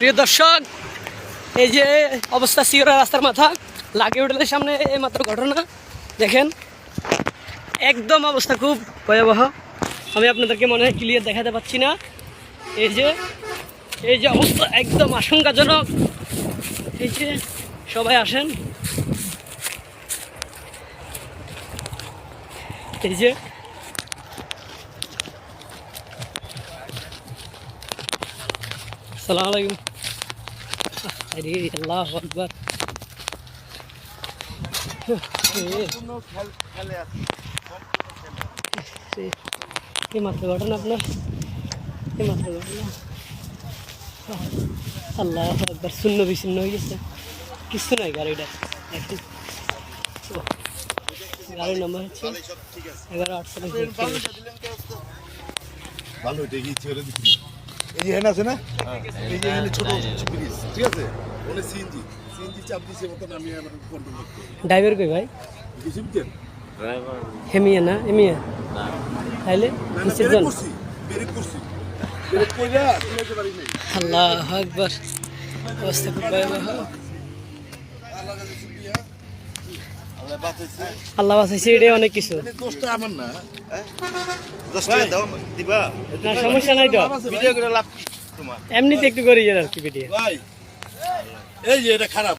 প্রিয় দর্শক, এই যে অবস্থা সিওরা রাস্তার মাথা লাগে হোটেলের সামনে এই মাত্র ঘটনা। দেখেন, একদম অবস্থা খুব ভয়াবহ। আমি আপনাদেরকে মনে হয় ক্লিয়ার দেখাতে পাচ্ছি না। এই যে এই যে অবস্থা একদম আশঙ্কাজনক। এই যে, সবাই আসেন। এই যে সালাম আলাইকুম আরে আল্লাহ আকবর এই মাত্র ঘটনা আপনার এই মাত্র ঘটনা আল্লাহ একবার শূন্য বিচ্ছিন্ন হয়ে গেছে কিছু নাই গাড়িটা ও, গাড়ির নাম্বার হচ্ছে এগারো আটচল্লিশ ভালো এটা ছেড়ে দিচ্ছি এই যে হেন আছে না? এই যে হেন ছোট ব্রিজ ঠিক আছে? ওনে সিএনজি সিএনজি চাপ দিছে মতন আমি আমার কন্ট্রোল করতে ড্রাইভার কই ভাই? কিছু বুঝছেন হেমিয়া না এমিয়া তাইলে না না কিসের ব্রেক জন্য করছি ব্রেক করছি। ব্রেক কইরা তুলাতে পারি নাই। আল্লাহ আকবর। অবস্থা খুব ভয়াবহ। আল্লাহ বাঁচাইছে আল্লাহ বাঁচাইছে এটাই অনেক কিছু। মানে দোষটা আমার না না সমস্যা নাই তো। ভিডিও করে লাভ কি তোমার? এমনিতে একটু করি আর কি ভিডিও এই যে এটা খারাপ।